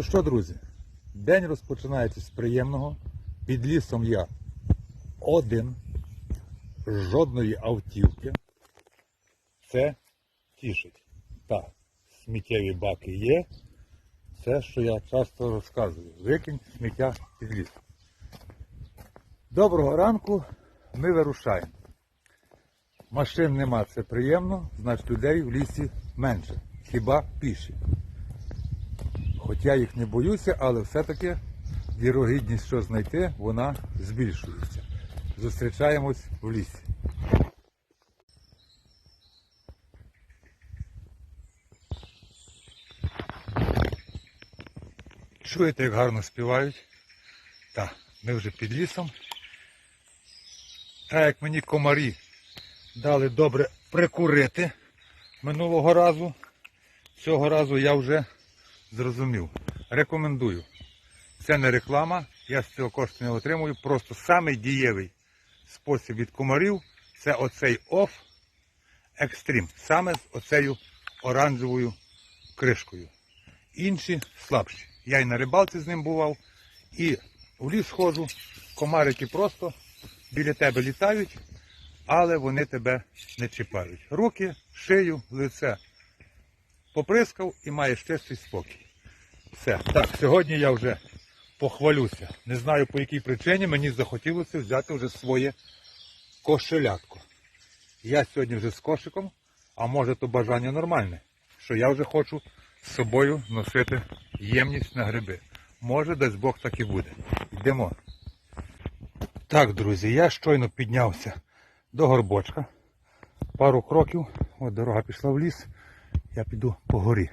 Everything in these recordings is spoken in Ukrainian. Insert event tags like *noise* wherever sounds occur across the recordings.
Ну що, друзі, день розпочинається з приємного. Під лісом я один, жодної автівки. Це тішить. Так, сміттєві баки є. Це, що я часто розказую. Викинь сміття під ліс. Доброго ранку, ми вирушаємо. Машин нема, це приємно, значить людей в лісі менше. Хіба піші. Хоч я їх не боюся, але все-таки вірогідність, що знайти, вона збільшується. Зустрічаємось в лісі. Чуєте, як гарно співають? Так, ми вже під лісом. Так як мені комарі дали добре прикурити минулого разу, цього разу я вже зрозумів. Рекомендую. Це не реклама, я з цього кошти не отримую. Просто самий дієвий спосіб від комарів це оцей оф екстрім. Саме з оцею оранжевою кришкою. Інші слабші. Я і на рибалці з ним бував, і в ліс ходжу, комарики просто біля тебе літають, але вони тебе не чіпають. Руки, шию, лице поприскав і маєш чистий спокій. Все. Так, сьогодні я вже похвалюся. Не знаю по якій причині мені захотілося взяти вже своє кошелятко. Я сьогодні вже з кошиком, а може то бажання нормальне, що я вже хочу з собою носити ємність на гриби. Може, дасть Бог так і буде. Йдемо. Так, друзі, я щойно піднявся до горбочка. Пару кроків, от дорога пішла в ліс, я піду по горі.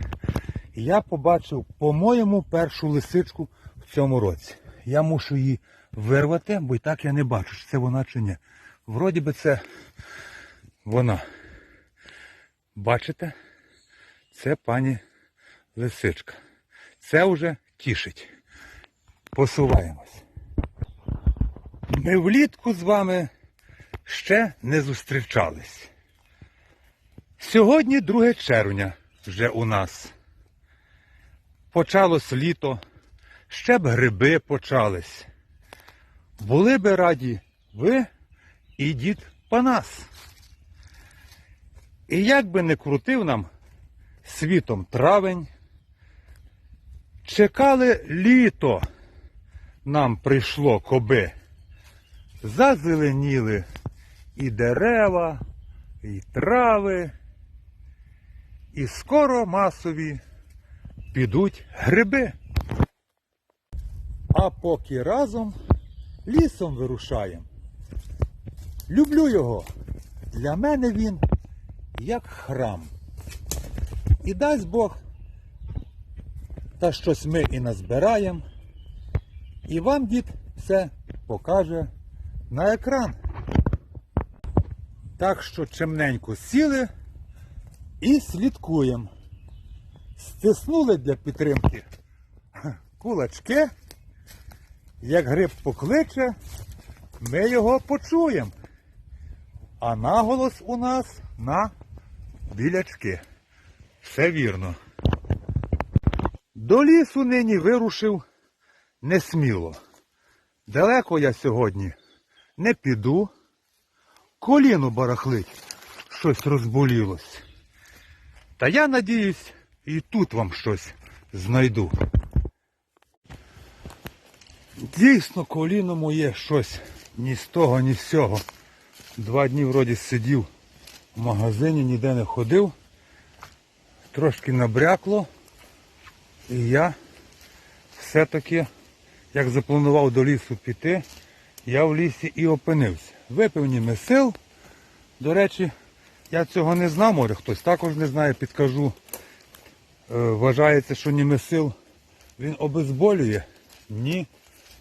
І я побачив, по-моєму, першу лисичку в цьому році. Я мушу її вирвати, бо і так я не бачу, чи це вона чи ні. Вроді би це вона. Бачите? Це пані лисичка. Це вже тішить. Посуваємось. Ми влітку з вами ще не зустрічались. Сьогодні 2 червня вже у нас. Почалось літо, ще б гриби почались. Були би раді ви і дід Панас. І як би не крутив нам світом травень, чекали літо, нам прийшло коби. Зазеленіли і дерева, і трави, і скоро масові підуть гриби. А поки разом лісом вирушаємо. Люблю його. Для мене він як храм. І дасть Бог, та щось ми і назбираємо. І вам дід все покаже на екран. Так що чимненько сіли і слідкуємо. Стиснули для підтримки кулачки. Як гриб покличе, ми його почуємо. А наголос у нас на білячки. Все вірно. До лісу нині вирушив несміло. Далеко я сьогодні не піду. Коліно барахлить, щось розболілось. Та я надіюсь, і тут вам щось знайду. Дійсно, коліно моє щось ні з того, ні з сього. Два дні вроді сидів в магазині, ніде не ходив. Трошки набрякло. І я все-таки, як запланував до лісу піти, я в лісі і опинився. Випив німи сил. До речі, я цього не знав, може хтось також не знає, підкажу. Е, вважається, що німесил він обезболює. Ні,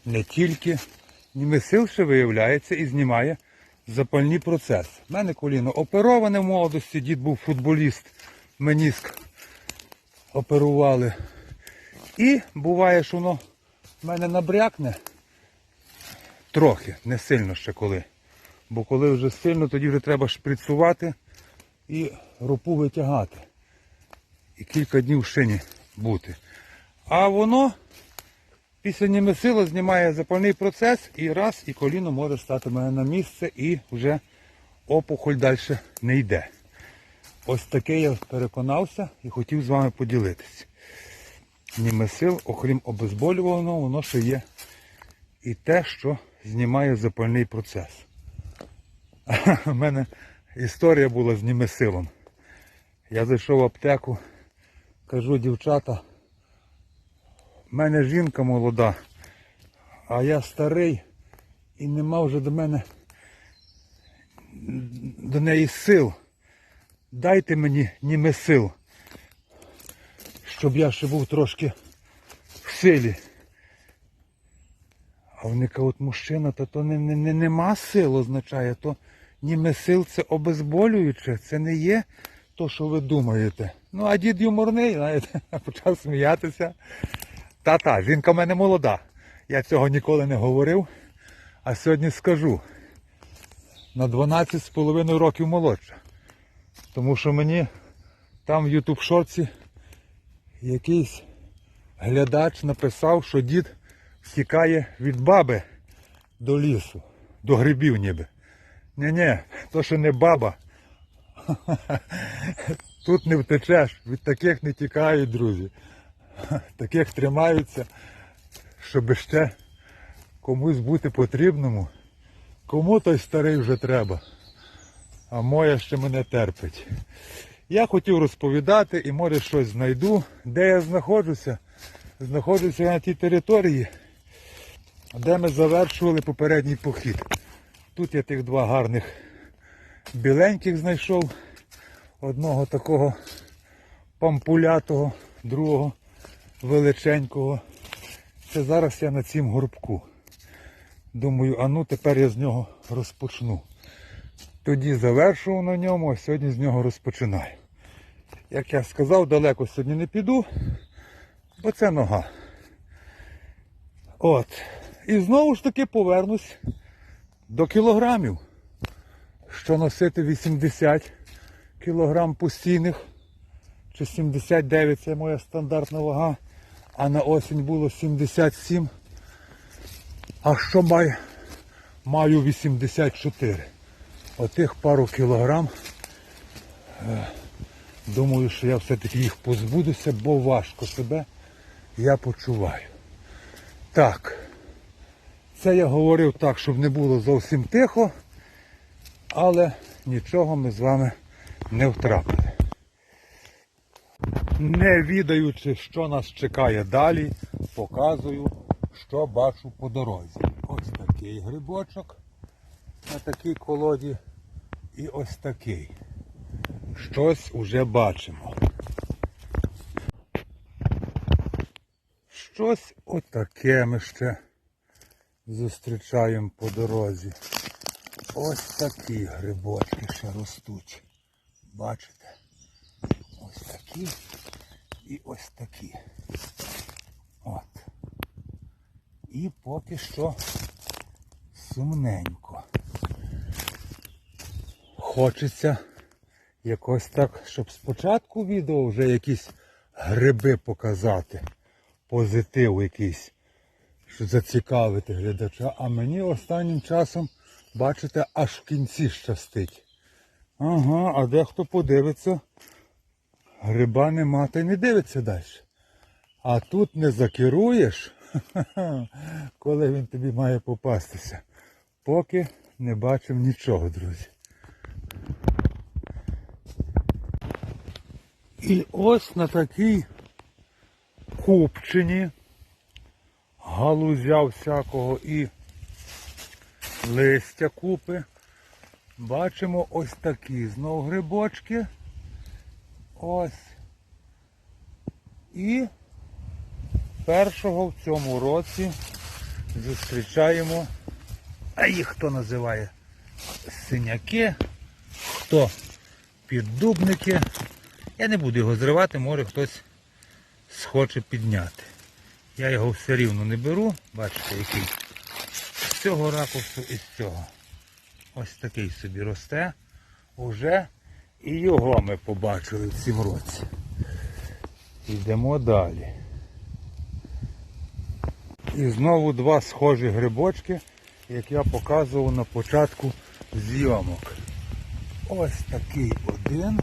не тільки. Німесил ще виявляється і знімає запальні процеси. У мене коліно опероване в молодості, дід був футболіст, меніск оперували. І буває, що воно в мене набрякне трохи, не сильно ще коли. Бо коли вже сильно, тоді вже треба шприцувати і ропу витягати. І кілька днів в шині бути. А воно після німесила знімає запальний процес і раз, і коліно може стати мене на місце і вже опухоль далі не йде. Ось таке я переконався і хотів з вами поділитися. Німесил, окрім обезболюваного, воно ще є і те, що знімає запальний процес. *laughs* У мене історія була з німесилом. Я зайшов в аптеку, кажу, дівчата, в мене жінка молода, а я старий і нема вже до мене до неї сил. Дайте мені німесил, щоб я ще був трошки в силі. А вони кажуть, мужчина, то то не, не, не, нема сил означає, то німесил це обезболююче, це не є то, що ви думаєте. Ну, а дід юморний, знаєте, *laughs* почав сміятися. Та-та, жінка в мене молода. Я цього ніколи не говорив. А сьогодні скажу. На 12,5 років молодша. Тому що мені там в YouTube шорці якийсь глядач написав, що дід втікає від баби до лісу, до грибів ніби. Ні-ні, то що не баба. *laughs* Тут не втечеш, від таких не тікають, друзі. *laughs* Таких тримаються, щоб ще комусь бути потрібному. Кому той старий вже треба, а моя ще мене терпить. Я хотів розповідати і може щось знайду. Де я знаходжуся? Знаходжуся я на тій території, де ми завершували попередній похід. Тут я тих два гарних біленьких знайшов. Одного такого пампулятого, другого величенького. Це зараз я на цім горбку. Думаю, а ну тепер я з нього розпочну. Тоді завершував на ньому, а сьогодні з нього розпочинаю. Як я сказав, далеко сьогодні не піду, бо це нога. От. І знову ж таки повернусь до кілограмів. Що носити 80 кілограм постійних, чи 79 це моя стандартна вага, а на осінь було 77. А що маю? Маю 84. Отих пару кілограм. Е, Думаю, що я все-таки їх позбудуся, бо важко себе я почуваю. Так. Це я говорив так, щоб не було зовсім тихо, але нічого ми з вами не втрапили. Не відаючи, що нас чекає далі, показую, що бачу по дорозі. Ось такий грибочок на такій колоді і ось такий. Щось уже бачимо. Щось отаке ми ще зустрічаємо по дорозі. Ось такі грибочки ще ростуть. Бачите? Ось такі і ось такі. От. І поки що сумненько. Хочеться якось так, щоб спочатку відео вже якісь гриби показати. Позитив якийсь щоб зацікавити глядача. А мені останнім часом, бачите, аж в кінці щастить. Ага, а дехто подивиться, гриба нема та й не дивиться далі. А тут не закеруєш, *laughs* коли він тобі має попастися. Поки не бачив нічого, друзі. І ось на такій купчині галузя всякого і листя купи. Бачимо ось такі знов грибочки. Ось. І першого в цьому році зустрічаємо, а їх хто називає синяки, хто піддубники. Я не буду його зривати, може хтось схоче підняти. Я його все рівно не беру, бачите, який з цього ракурсу і з цього. Ось такий собі росте. Уже і його ми побачили в цім році. Йдемо далі. І знову два схожі грибочки, як я показував на початку зйомок. Ось такий один.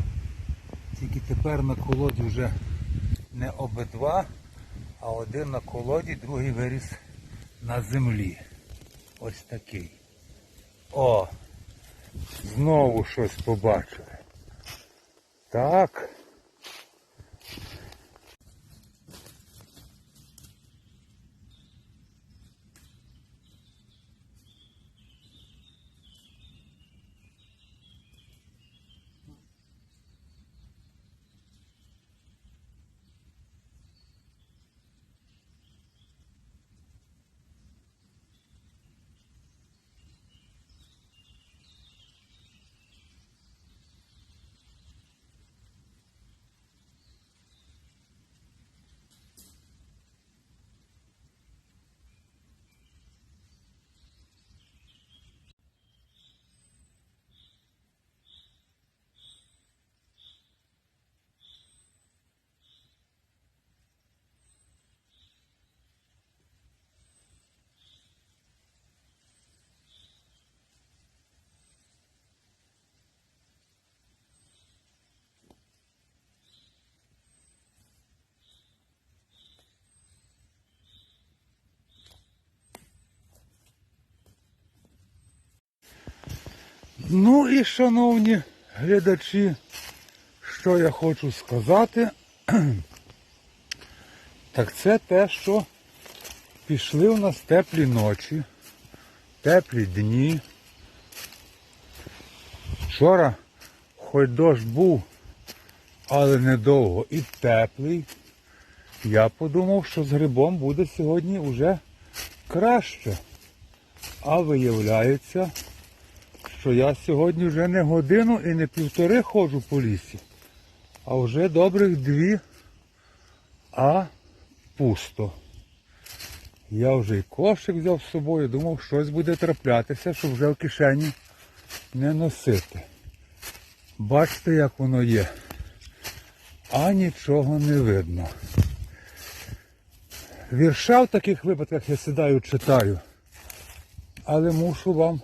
Тільки тепер на колоді вже не обидва, а один на колоді, другий виріс на землі. Ось такий. О! Знову щось побачили. Так. Ну і шановні глядачі, що я хочу сказати, *clears throat* так це те, що пішли у нас теплі ночі, теплі дні. Вчора хоч дощ був, але недовго і теплий. Я подумав, що з грибом буде сьогодні вже краще. А виявляється, що я сьогодні вже не годину і не півтори ходжу по лісі, а вже добрих дві, а пусто. Я вже і кошик взяв з собою, думав, щось буде траплятися, щоб вже в кишені не носити. Бачите, як воно є. А нічого не видно. Вірша в таких випадках я сідаю, читаю, але мушу вам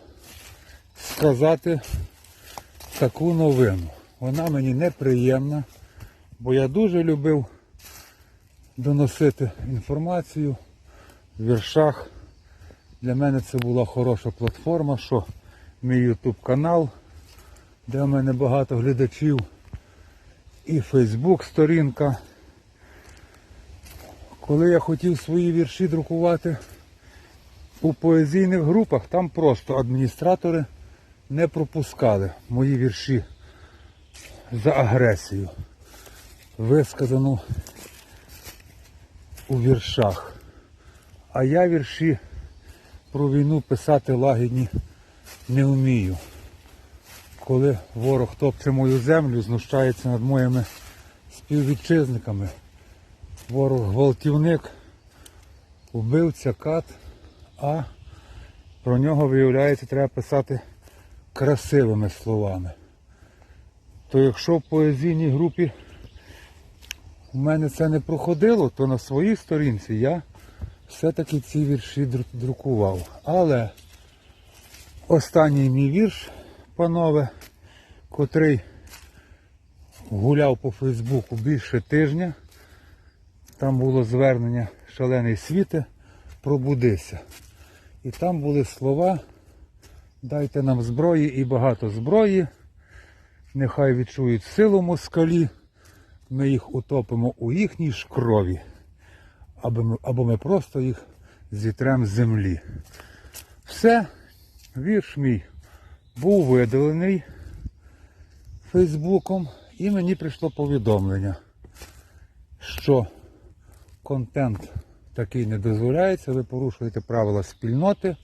сказати таку новину. Вона мені неприємна, бо я дуже любив доносити інформацію в віршах. Для мене це була хороша платформа, що мій YouTube канал, де в мене багато глядачів, і Facebook сторінка. Коли я хотів свої вірші друкувати у поезійних групах, там просто адміністратори не пропускали мої вірші за агресію, висказану у віршах. А я вірші про війну писати лагідні не вмію. Коли ворог топче мою землю, знущається над моїми співвітчизниками. Ворог гвалтівник, вбивця кат, а про нього, виявляється, треба писати красивими словами. То якщо в поезійній групі у мене це не проходило, то на своїй сторінці я все-таки ці вірші друкував. Але останній мій вірш, панове, котрий гуляв по Фейсбуку більше тижня, там було звернення Шалений світе, пробудися. І там були слова Дайте нам зброї і багато зброї. Нехай відчують силу москалі. Ми їх утопимо у їхній ж крові. Або ми, або ми просто їх зітрем з землі. Все, вірш мій був видалений Фейсбуком і мені прийшло повідомлення, що контент такий не дозволяється, ви порушуєте правила спільноти.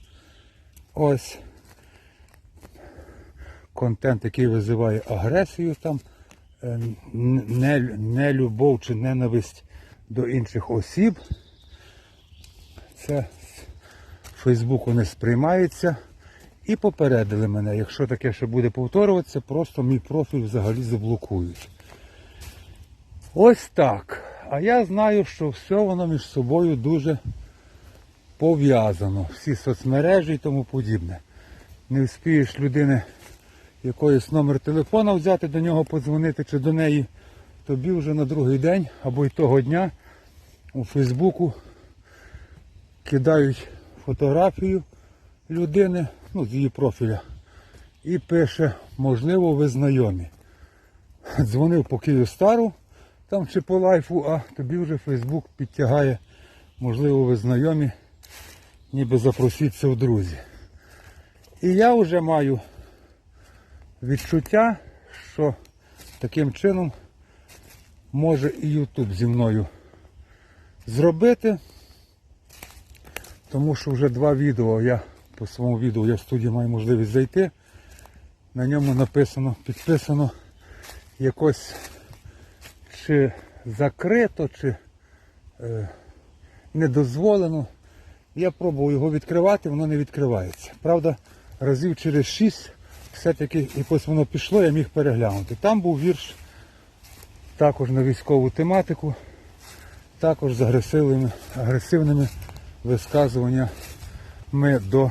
Ось контент, який визиває агресію, там, е, н- не, не любов чи ненависть до інших осіб. Це з Фейсбуку не сприймається. І попередили мене, якщо таке ще буде повторюватися, просто мій профіль взагалі заблокують. Ось так. А я знаю, що все воно між собою дуже пов'язано. Всі соцмережі і тому подібне. Не вспієш людини якоїсь номер телефона взяти, до нього подзвонити чи до неї, тобі вже на другий день або й того дня у Фейсбуку кидають фотографію людини, ну, з її профіля, і пише, можливо, ви знайомі. Дзвонив по Київстару там чи по лайфу, а тобі вже Фейсбук підтягає, можливо, ви знайомі, ніби запросіться в друзі. І я вже маю відчуття, що таким чином може і Ютуб зі мною зробити. Тому що вже два відео, я по своєму відео я в студії маю можливість зайти. На ньому написано, підписано якось чи закрито, чи е, не дозволено. Я пробував його відкривати, воно не відкривається. Правда, разів через шість все-таки якось воно пішло, я міг переглянути. Там був вірш також на військову тематику, також з агресивними, агресивними висказуваннями до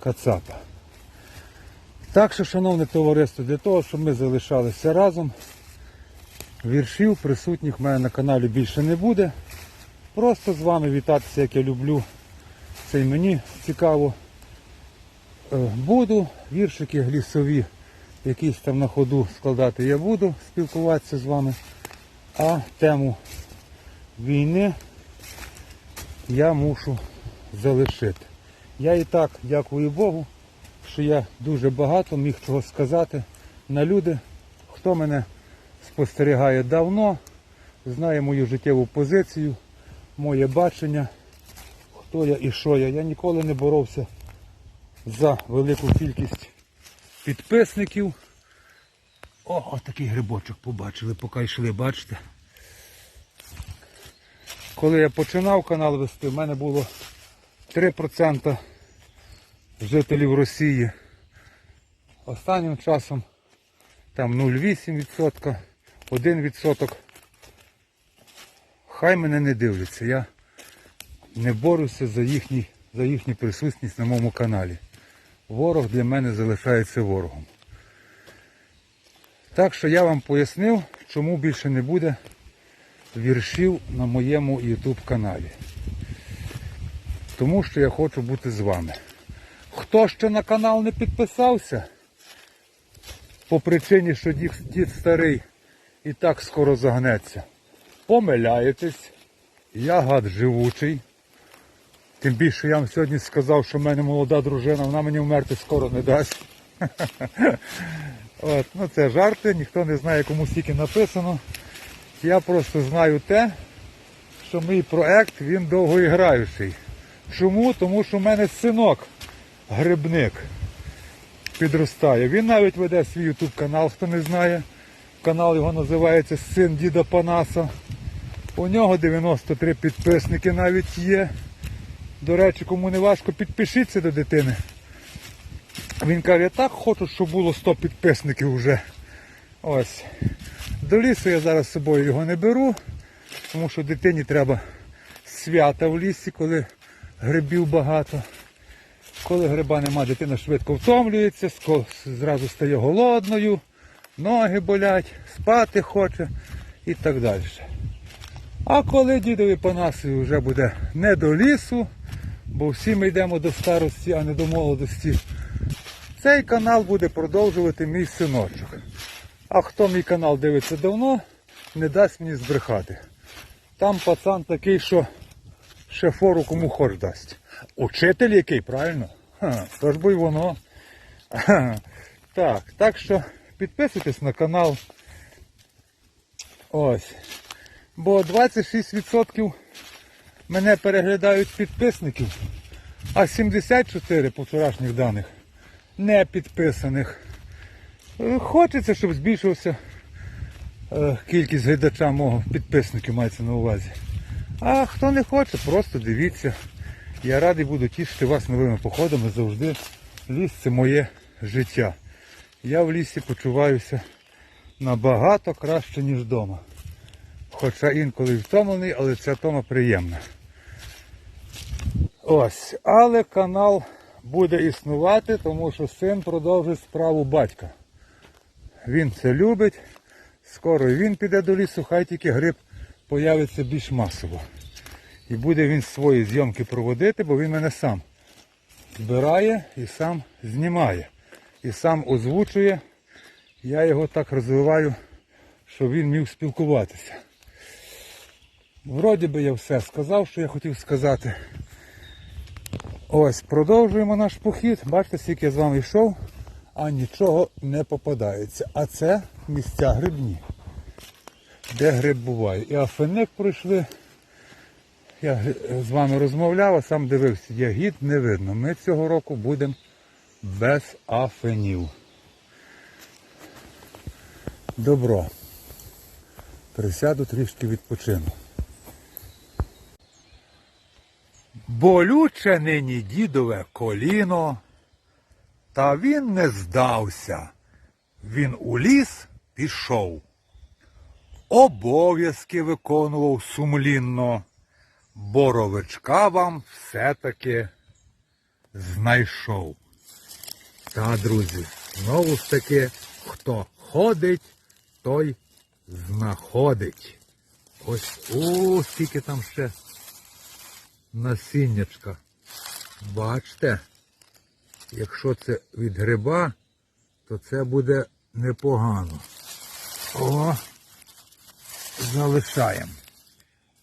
Кацапа. Так що, шановне товариство, для того, щоб ми залишалися разом, віршів присутніх в мене на каналі більше не буде. Просто з вами вітатися, як я люблю. Це і мені цікаво. Е, Буду, віршики лісові, якісь там на ходу складати я буду, спілкуватися з вами. А тему війни я мушу залишити. Я і так дякую Богу, що я дуже багато міг чого сказати на люди, хто мене спостерігає давно, знає мою життєву позицію, моє бачення, хто я і що я. Я ніколи не боровся за велику кількість підписників. О, ось такий грибочок побачили, поки йшли, бачите. Коли я починав канал вести, в мене було 3% жителів Росії. Останнім часом там 0,8%, 1%. Хай мене не дивляться. Я не борюся за, їхній, за їхню присутність на моєму каналі. Ворог для мене залишається ворогом. Так що я вам пояснив, чому більше не буде віршів на моєму YouTube каналі. Тому що я хочу бути з вами. Хто ще на канал не підписався, по причині, що дід, старий і так скоро загнеться, помиляєтесь, я гад живучий. Тим більше я вам сьогодні сказав, що в мене молода дружина, вона мені вмерти скоро не дасть. *laughs* От, ну це жарти, ніхто не знає, кому стільки написано. Я просто знаю те, що мій проект він довгоіграючий. Чому? Тому що в мене синок грибник підростає. Він навіть веде свій YouTube канал, хто не знає. Канал його називається Син Діда Панаса. У нього 93 підписники навіть є. До речі, кому не важко, підпишіться до дитини. Він каже, я так хочу, щоб було 100 підписників вже. Ось. До лісу я зараз з собою його не беру, тому що дитині треба свята в лісі, коли грибів багато. Коли гриба нема, дитина швидко втомлюється, зразу стає голодною, ноги болять, спати хоче і так далі. А коли дідові Панасові вже буде не до лісу, бо всі ми йдемо до старості, а не до молодості, цей канал буде продовжувати мій синочок. А хто мій канал дивиться давно, не дасть мені збрехати. Там пацан такий, що ще фору кому хоч дасть. Учитель який, правильно? Ха, то ж бо й воно. Ха. Так, так що підписуйтесь на канал. Ось. Бо 26% мене переглядають підписників, а 74 по вчорашніх даних не підписаних. Хочеться, щоб збільшився е, кількість глядача мого підписників мається на увазі. А хто не хоче, просто дивіться. Я радий буду тішити вас новими походами завжди. Ліс це моє життя. Я в лісі почуваюся набагато краще, ніж вдома. Хоча інколи втомлений, але ця втома приємна. Ось, але канал буде існувати, тому що син продовжить справу батька. Він це любить. Скоро він піде до лісу, хай тільки гриб появиться більш масово. І буде він свої зйомки проводити, бо він мене сам збирає і сам знімає. І сам озвучує. Я його так розвиваю, щоб він міг спілкуватися. Вроді би я все сказав, що я хотів сказати. Ось, продовжуємо наш похід. Бачите, скільки я з вами йшов, а нічого не попадається. А це місця грибні, де гриб буває. І афеник пройшли. Я з вами розмовляв, а сам дивився, ягід не видно. Ми цього року будемо без афенів. Добро. Присяду трішки відпочину. Болюче нині дідове коліно, та він не здався. Він у ліс пішов. Обов'язки виконував сумлінно. Боровичка вам все-таки знайшов. Та, друзі, знову ж таки, хто ходить, той знаходить. Ось о, скільки там ще насіннячка. Бачите, якщо це від гриба, то це буде непогано. О, залишаємо.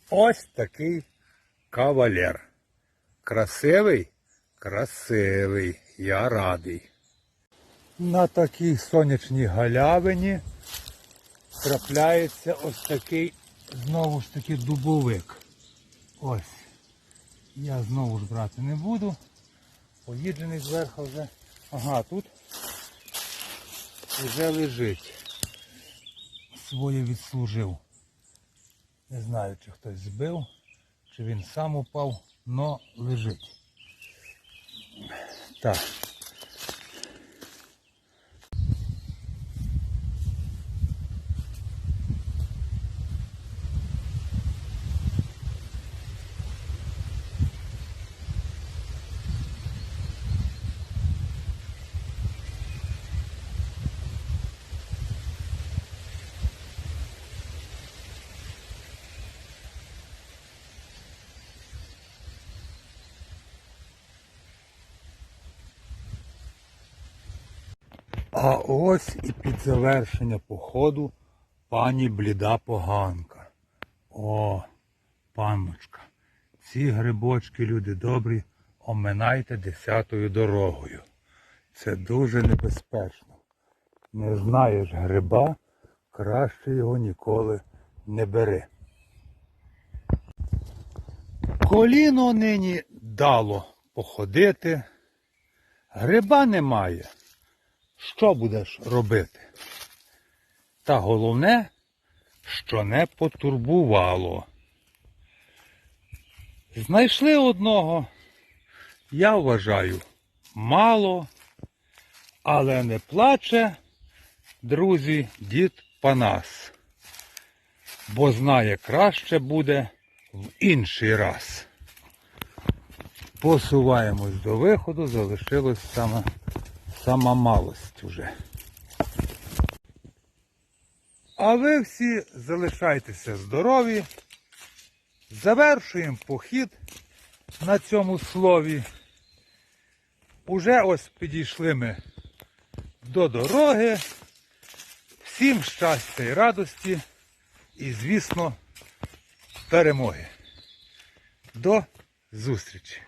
Ось такий кавалер. Красивий? Красивий. Я радий. На такій сонячній галявині трапляється ось такий, знову ж таки, дубовик. Ось. Я знову ж брати не буду. Поїджений зверху вже. Ага, тут вже лежить. Своє відслужив. Не знаю, чи хтось збив, чи він сам упав, но лежить. Так. А ось і під завершення походу пані бліда поганка. О, панночка, ці грибочки, люди добрі, оминайте десятою дорогою. Це дуже небезпечно. Не знаєш гриба, краще його ніколи не бери. Коліно нині дало походити, гриба немає що будеш робити? Та головне, що не потурбувало. Знайшли одного, я вважаю, мало, але не плаче, друзі, дід Панас, бо знає, краще буде в інший раз. Посуваємось до виходу, залишилось саме сама малость уже. А ви всі залишайтеся здорові. Завершуємо похід на цьому слові. Уже ось підійшли ми до дороги. Всім щастя і радості і, звісно, перемоги. До зустрічі!